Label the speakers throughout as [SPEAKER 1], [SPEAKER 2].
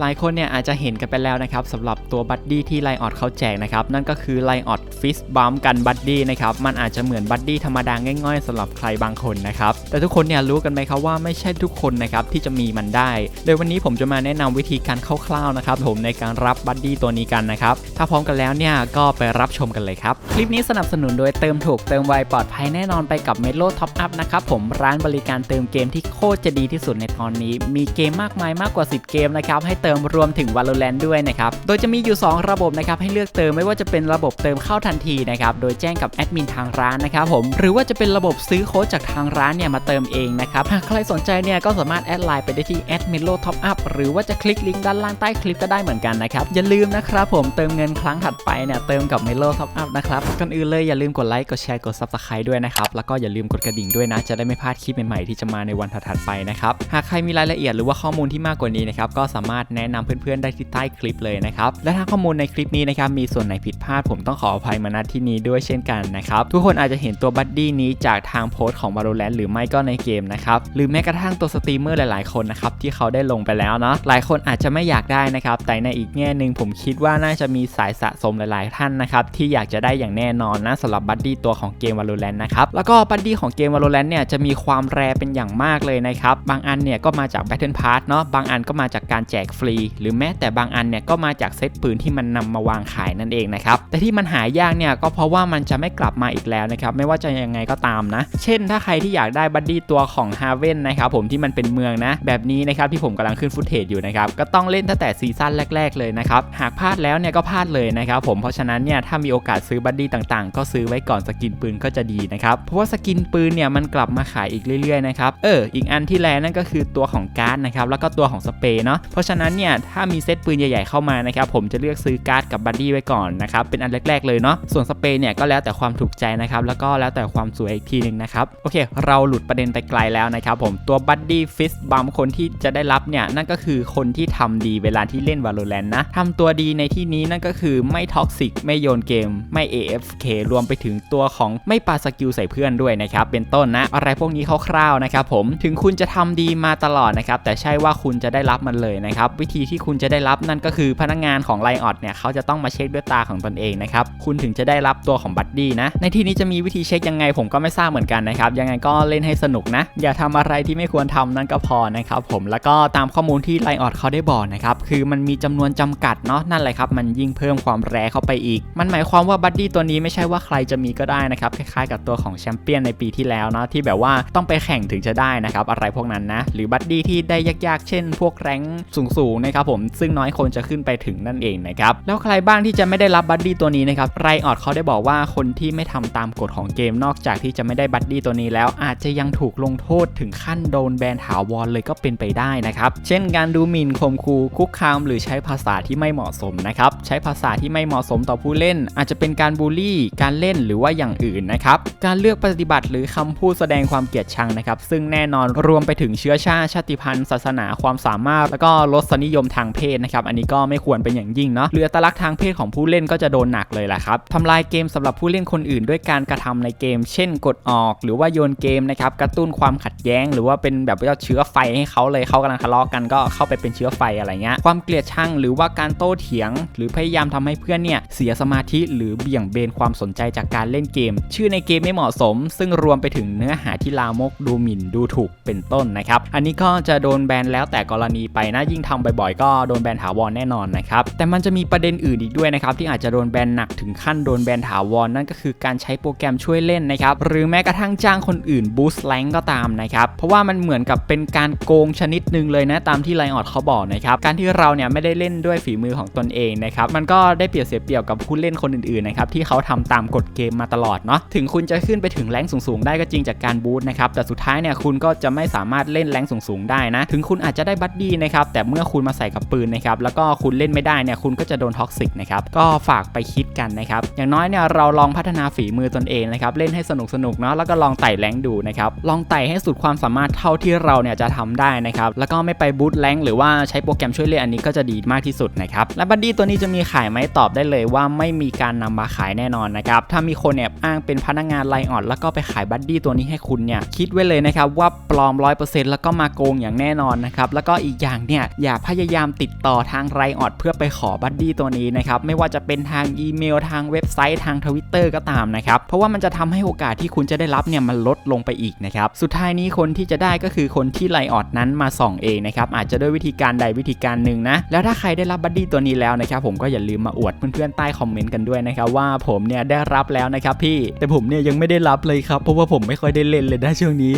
[SPEAKER 1] หลายคนเนี่ยอาจจะเห็นกันไปแล้วนะครับสำหรับตัวบัดดี้ที่ไลออดเขาแจกนะครับ นั่นก็คือไลออดฟิสบัมกันบัดดี้นะครับ มันอาจจะเหมือนบัดดี้ธรรมดาง่ายๆสำหรับใครบางคนนะครับ แต่ทุกคนเนี่ยรู้กันไหมครับว่าไม่ใช่ทุกคนนะครับที่จะมีมันได้ โดยวันนี้ผมจะมาแนะนำวิธีการคร่าวๆนะครับผมในการรับบัดดี้ตัวนี้กันนะครับ ถ้าพร้อมกันแล้วเนี่ยก็ไปรับชมกันเลยครับ คลิปนี้สนับสนุนโดยเติมถูกเติมไวปลอดภัยแน่นอนไปกับ m e l o Top Up นะครับผมร้านบริการเติมเกมที่โคตรจะดีที่สุดในตอนนี้ มีเกมมากมายมากกว่า 10 เกมนะครับให้เติมรวมถึง Valorant ด้วยนะครับ โดยจะมีอยู่ 2 ระบบนะครับให้เลือกเติมไม่ว่าจะเป็นระบบเติมเข้าทันทีนะครับ โดยแจ้งกับแอดมินทางร้านนะครับผม หรือว่าจะเป็นระบบซื้อโค้ดจากทางร้านเนี่ยมาเติมเองนะครับ หากใครสนใจเนี่ยก็สามารถแอดไลน์ไปได้ที่ a d m i l o Top Up หรือว่าจะคลิกลิงก์ด้านล่างใต้คลิปก็ได้เหมือนกันนะครับ อย่าลืมนะครับผมเติมเงินครั้งถัดไปเนี่ยเติมกับ m e l o Top Up นะครับก่อนอื่นเลยอย่าลืมกดไลค์กดแชร์กด Subscribe ด้วยนะครับแล้วก็อย่าลืมกดกระดิ่งด้วยนะจะได้ไม่พลาดคลิปใหม่ๆที่จะมาในวันถัดๆไปนะครับหากใครมีรายละเอียดหรือว่าข้อมูลที่มากกว่านี้นะครับก็สามารถแนะนำเพื่อนๆได้ที่ใต้คลิปเลยนะครับ และถ้าข้อมูลในคลิปนี้นะครับมีส่วนไหนผิดพลาดผมต้องขออภัยมาณที่นี้ด้วยเช่นกันนะครับ ทุกคนอาจจะเห็นตัวบัดดี้นี้จากทางโพสต์ของ Valorant หรือไม่ก็ในเกมนะครับ หรือแม้กระทั่งตัวสตรีมเมอร์หลายๆคนนะครับที่เขาได้ลงไปแล้วเนาะหลายคนอาจจะไม่อยากได้นะครับ แต่ในอีกแง่หนึ่งผมคิดว่าน่าจะมีสายสะสมหลายๆ ท่านนะครับที่อยากจะได้อย่างแน่นอนนะสำหรับบัดดี้ตัวของเกม Valorant นะครับแล้วก็บัดดี้ของเกม Valorant เนี่ยจะมีความแรเป็นอย่างมากเลยนะครับบางอันเนี่ยก็มาจาก Battle Pass เนาะบางอันก็มาจากการแจกฟรีหรือแม้แต่บางอันเนี่ยก็มาจากเซตปืนที่มันนำมาวางขายนั่นเองนะครับแต่ที่มันหายากเนี่ยก็เพราะว่ามันจะไม่กลับมาอีกแล้วนะครับไม่ว่าจะยังไงก็ตามนะ เช่นถ้าใครที่อยากได้บัดดี้ตัวของ h a v e n นะครับผมที่มันเป็นเมืองนะ แบบนี้นะครับที่ผมกำลังขึ้นฟุตเทจอยู่นะครับก็ต้องเล่นตั้งแต่ซีซั่นแรก ๆ เลยนะครับหากพลาดแล้วเนี่ยก็พลาดเลยนะครับผมเพราะฉะนั้นเนี่ยถ้ามีโอกาสซื้อบัดดี้ต่างๆ ก็ซื้อไว้ก่อนสกินปืนก็จะดีนะครับเพราะว่าสกินปืนเนี่ยมันกลับมาขายอีกเรื่อยๆนะครับเอออีกอันที่แลนั่นก็คือตัวของการ์ดนะครับแล้วก็ตัวของสเปรย์เนาะเพราะฉะนั้นเนี่ยถ้ามีเซตปืนใหญ่ๆเข้ามานะครับผมจะเลือกซื้อการ์ดกับบัดดี้ไว้ก่อนนะครับเป็นอันแรกๆเลยเนาะส่วนสเปรย์เนี่ยก็แล้วแต่ความถูกใจนะครับแล้วก็แล้วแต่ความสวยอีกทีหนึ่งนะครับโอเค เราหลุดประเด็นไปไกลแล้วนะครับผมตัวบัดดี้ฟิสบัมคนที่จะได้รับเนี่ยนั่นก็คือคนที่ทำดีเวลาที่เล่น Valorant นะทำตัวดีในที่นี้นั่นก็คือไม่ท็อกซิกไม่โยนเกม ไม่ AFK รวมไปถึงตัวของไม่ปาสกิลใส่เพื่อนด้วยนะครับเป็นต้นนะอะไรพวกนี้คร่าวๆนะครับผมถึงคุณจะทำดีมาตลอดนะครับแต่ใช่ว่าคุณจะได้รับมันเลยนะครับวิธีที่คุณจะได้รับนั่นก็คือพนักงานของไลออดเนี่ยเขาจะต้องมาเช็คด้วยตาของตนเองนะครับคุณถึงจะได้รับตัวของบัดดี้นะในที่นี้จะมีวิธีเช็คยังไงผมก็ไม่ทราบเหมือนกันนะครับยังไงก็เล่นให้สนุกนะ อย่าทำอะไรที่ไม่ควรทำนั่นก็พอนะครับผมแล้วก็ตามข้อมูลที่ไลออดเขาได้บอกนะครับคือมันมีจำนวนจำกัดเนาะนั่นแหละครับมันยิ่งเพิ่มความแรเข้าไปอีก มันหมายความว่าบัดดี้ตัวนี้ไม่ใช่ว่าใครจะมีก็ได้นะครับคล้ายๆกับตัวของแชมเปี้ยนในปีที่แล้วเนาะที่แบบว่าต้องไปแข่งถึงจะได้นะครับอะไรพวกนั้นนะหรือบัดดี้ที่ได้ยากๆ เช่น พวกแรงสูงๆนะครับผมซึ่งน้อยคนจะขึ้นไปถึงนั่นเองนะครับแล้วใครบ้างที่จะไม่ได้รับบัดดี้ตัวนี้นะครับไรออดเขาได้บอกว่าคนที่ไม่ทำตามกฎของเกมนอกจากที่จะไม่ได้บัดดี้ตัวนี้แล้ว อาจจะยังถูกลงโทษถึงขั้นโดนแบนถาวรเลยก็เป็นไปได้นะครับเช่นการดูหมิ่นข่มขู่คุกคาม หรือใช้ภาษาที่ไม่เหมาะสมนะครับใช้ภาษาที่ไม่เหมาะสมต่อผู้เล่น อาจจะเป็นการบูลลี่ การเล่นหรือว่าอย่างอื่นนะครับการเลือกปฏิบัติหรือคำพูดแสดงความเกลียดชังนะครับซึ่งแน่นอนรวมไปถึงเชื้อชาติชาติพันธุ์ศาสนาความสามารถ แล้วก็รสนิยมทางเพศนะครับ อันนี้ก็ไม่ควรเป็นอย่างยิ่งเนาะหรืออัตลักษณ์ทางเพศของผู้เล่นก็จะโดนหนักเลยแหละครับทำลายเกมสำหรับผู้เล่นคนอื่นด้วยการกระทำในเกม เช่น กดออก หรือว่าโยนเกมนะครับ กระตุ้นความขัดแย้ง หรือว่าเป็นแบบว่าเชื้อไฟให้เขาเลยเขากำลังทะเลาะกันก็เข้าไปเป็นเชื้อไฟอะไรเงี้ย ความเกลียดชังหรือว่าการโต้เถียง หรือพยายามทำให้เพื่อนเนี่ยเสียสมาธิหรือเบี่ยงเบนความสนใจจากการเล่นเกม ชื่อในเกมไม่เหมาะสม ซึ่งรวมไปถึงเนื้อหาที่ลามกดูหมิ่นดูถูกเป็นต้นนะครับ อันนี้ก็จะโดนแบนแล้วแต่กรณีไปนะยิ่งทำบ่อยๆ ก็โดนแบนถาวรแน่นอนนะครับ แต่มันจะมีประเด็นอื่นอีกด้วยนะครับ ที่อาจจะโดนแบนหนักถึงขั้นโดนแบนถาวรนั่นก็คือการใช้โปรแกรมช่วยเล่นนะครับ หรือแม้กระทั่งจ้างคนอื่นบูสต์แรงก็ตามนะครับ เพราะว่ามันเหมือนกับเป็นการโกงชนิดหนึ่งเลยนะตามที่ไลออดเขาบอกนะครับ การที่เราเนี่ยไม่ได้เล่นด้วยฝีมือของตนเองนะครับมันก็ได้เปรียบเสียเปรียบกับผู้เล่นคนอื่นๆนะครับที่เขาทำตามกฎเกมมาตลอดเนาะถึงคุณจะขึ้นไปถึงแรงสูงๆได้ก็จริงจากการบูสต์นะครับแต่สุดท้ายเนี่ยคุณก็จะไม่สามารถเล่นแรงสูงๆได้นะ ถึงคุณอาจจะได้บัดดี้นะครับแต่เมื่อคุุณมาใส่กับปืนนะครับแล้วก็คุณเล่นไม่ได้เนี่ยคุณก็จะโดนท็อกซิกนะครับก็ฝากไปคิดกันนะครับอย่างน้อยเนี่ยเราลองพัฒนาฝีมือตนเองนะครับเล่นให้สนุกสนุกเนาะแล้วก็ลองไต่แรงดูนะครับลองไต่ให้สุดความสามารถเท่าที่เราเนี่ยจะทำได้นะครับแล้วก็ไม่ไปบูสต์แรงหรือว่าใช้โปรแกรมช่วยเล่นอันนี้ก็จะดีมากที่สุดนะครับและบัดดี้ตัวนี้จะมีขายไหมตอบได้เลยว่าไม่มีการนำมาขายแน่นอนนะครับถ้ามีคนแอบอ้างเป็นพนักงานไลออดแล้วก็ไปขายบัดดี้ตัวนี้ให้คุณเนี่ยคิดไว้เลยนะครับว่าปลอม 100%แล้วก็มาโกงอย่างแน่นอนนะครับแล้วก็อีกอย่างเนี่ยอย่าพยายามติดต่อทางไรออดเพื่อไปขอบัดดี้ตัวนี้นะครับ ไม่ว่าจะเป็นทางอีเมล ทางเว็บไซต์ทางทวิตเตอร์ก็ตามนะครับ เพราะว่ามันจะทำให้โอกาสที่คุณจะได้รับเนี่ยมันลดลงไปอีกนะครับ สุดท้ายนี้คนที่จะได้ก็คือคนที่ไรออดนั้นมาส่องเองนะครับ อาจจะด้วยวิธีการใดวิธีการหนึ่งนะ แล้วถ้าใครได้รับบัดดี้ตัวนี้แล้วนะครับ ผมก็อย่าลืมมาอวดเพื่อนๆใต้คอมเมนต์กันด้วยนะครับว่าผมเนี่ยได้รับแล้วนะครับพี่แต่ผมเนี่ยยังไม่ได้รับเลยครับเพราะว่าผมไม่ค่อยได้เล่นเลยนะช่วงนี้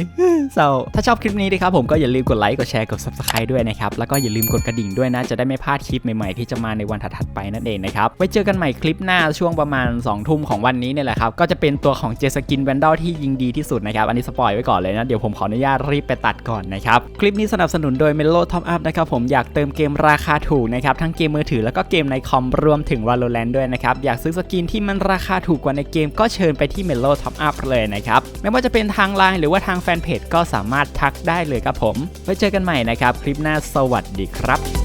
[SPEAKER 1] เศร้าถ้าชอบคลิปนี้นะครับผมก็อย่าลืมกดไลค์กดแชร์กด subscribe ด้วยนะครับแล้วก็อย่าลืมกดกระดิ่งด้วยนะจะได้ไม่พลาดคลิปใหม่ๆที่จะมาในวันถัดๆไปนั่นเองนะครับไว้เจอกันใหม่คลิปหน้าช่วงประมาณ2ทุ่มของวันนี้เนี่ยแหละครับก็จะเป็นตัวของเจสกินแวนดอลที่ยิงดีที่สุดนะครับอันนี้สปอยไว้ก่อนเลยนะเดี๋ยวผมขออนุญาตรีบไปตัดก่อนนะครับคลิปนี้สนับสนุนโดย Melo Top Up นะครับผมอยากเติมเกมราคาถูกนะครับทั้งเกมมือถือแล้วก็เกมในคอมรวมถึง Valorant ด้วยนะครับอยากซื้อสกินที่มันราคาถูกกว่าในเกมก็เชิญไปที่ Melo Top Up เลยนะครับไม่ว่าจะเป็นทางไลน์หรือว่าทางแฟนเพจก็สามารถทักได้เลยครับผม ไว้เจอกันใหม่นะครับ คลิปหน้าสวัสดีครับ